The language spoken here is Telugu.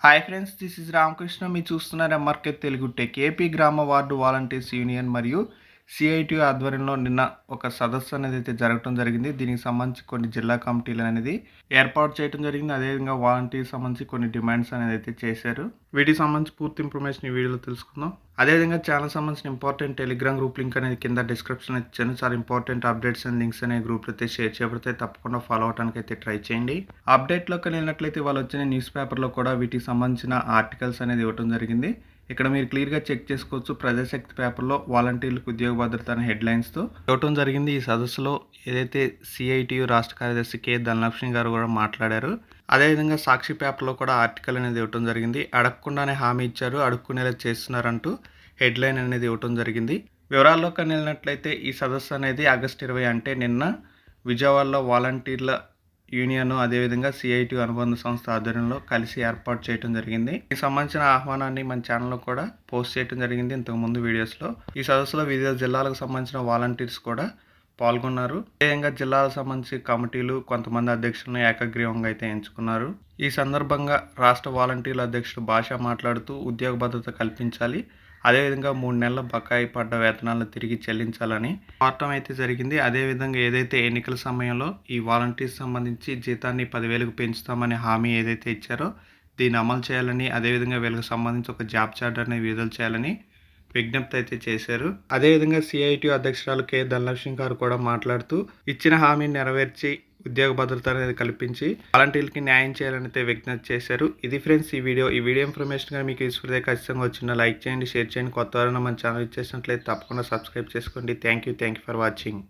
Hi friends this is Ramakrishna మీరు చూస్తున్నారు ఎంఆర్కే తెలుగు టెక్ ఏపీ గ్రామ వార్డు వాలంటీర్స్ యూనియన్ మరియు సిఐటి ఆధ్వర్యంలో నిన్న ఒక సదస్సు అనేది అయితే జరగడం జరిగింది. దీనికి సంబంధించి కొన్ని జిల్లా కమిటీలు అనేది ఏర్పాటు చేయడం జరిగింది. అదేవిధంగా వాలంటీర్ సంబంధించి కొన్ని డిమాండ్స్ అనేది అయితే చేశారు. వీటికి సంబంధించి పూర్తి ఇన్ఫర్మేషన్ ఈ వీడియోలో తెలుసుకుందాం. అదేవిధంగా ఛానల్ సంబంధించిన ఇంపార్టెంట్ టెలిగ్రామ్ గ్రూప్ లింక్ అనేది కింద డిస్క్రిప్షన్ ఇచ్చాను. చాలా ఇంపార్టెంట్ అప్డేట్స్ అండ్ లింక్స్ అనే గ్రూప్లో అయితే షేర్ చేయబడితే తప్పకుండా ఫాలో అవడానికి అయితే ట్రై చేయండి. అప్డేట్లోకి వెళ్ళినట్లయితే వాళ్ళు వచ్చిన న్యూస్ పేపర్లో కూడా వీటికి సంబంధించిన ఆర్టికల్స్ అనేది ఇవ్వడం జరిగింది. ఇక్కడ మీరు క్లియర్గా చెక్ చేసుకోవచ్చు ప్రజాశక్తి పేపర్లో వాలంటీర్లకు ఉద్యోగ భద్రత అనే హెడ్లైన్స్తో. ఇవ్వటం జరిగింది. ఈ సదస్సులో ఏదైతే సిఐటియు రాష్ట్ర కార్యదర్శి కె ధనలక్ష్మి గారు కూడా మాట్లాడారు. అదేవిధంగా సాక్షి పేపర్లో కూడా ఆర్టికల్ అనేది ఇవ్వటం జరిగింది. అడగకుండానే హామీ ఇచ్చారు. అడుక్కునేలా చేస్తున్నారంటూ హెడ్లైన్ అనేది ఇవ్వటం జరిగింది. వివరాల్లోకి వెళ్ళినట్లయితే ఈ సదస్సు అనేది ఆగస్టు ఇరవై అంటే నిన్న విజయవాడలో వాలంటీర్ల యూనియన్ అదేవిధంగా సిఐటి అనుబంధ సంస్థ ఆధ్వర్యంలో కలిసి ఏర్పాటు చేయడం జరిగింది. ఈ సంబంధించిన ఆహ్వానాన్ని మన ఛానల్లో కూడా పోస్ట్ చేయడం జరిగింది. ఇంతకుముందు వీడియోస్లో ఈ సదస్సులో వివిధ జిల్లాలకు సంబంధించిన వాలంటీర్స్ కూడా పాల్గొన్నారు. అదేవిధంగా జిల్లాలకు సంబంధించి కమిటీలు కొంతమంది అధ్యక్షులను ఏకగ్రీవంగా అయితే ఎంచుకున్నారు. ఈ సందర్భంగా రాష్ట్ర వాలంటీర్ల అధ్యక్షుడు భాష మాట్లాడుతూ ఉద్యోగ భద్రత కల్పించాలి అదేవిధంగా మూడు నెలల బకాయి పడ్డ వేతనాలను తిరిగి చెల్లించాలని పోరాటం అయితే జరిగింది. అదేవిధంగా ఏదైతే ఎన్నికల సమయంలో ఈ వాలంటీర్స్ సంబంధించి జీతాన్ని పదివేలకు పెంచుతామని హామీ ఏదైతే ఇచ్చారో దీన్ని అమలు చేయాలని అదేవిధంగా వీళ్ళకి సంబంధించి ఒక జాబ్ చార్ట్ అనేది విడుదల చేయాలని విజ్ఞప్తి అయితే చేశారు. అదేవిధంగా సిఐటి అధ్యక్షురాలు కె. ధనలక్ష్మి గారు కూడా మాట్లాడుతూ ఇచ్చిన హామీని నెరవేర్చి ఉద్యోగ భద్రత అనేది కల్పించి వాలంటీర్లకి న్యాయం చేయాలని అయితే విజ్ఞప్తి చేశారు. ఇది ఫ్రెండ్స్ ఈ వీడియో. ఈ వీడియో ఇన్ఫర్మేషన్ కానీ మీకు యూస్ఫుల్ అయితే ఖచ్చితంగా వచ్చిన లైక్ చేయండి షేర్ చేయండి. కొత్త వారైనా మన ఛానల్ ఇచ్చేసినట్లయితే తప్పకుండా సబ్స్క్రైబ్ చేసుకోండి. Thank you thank you for watching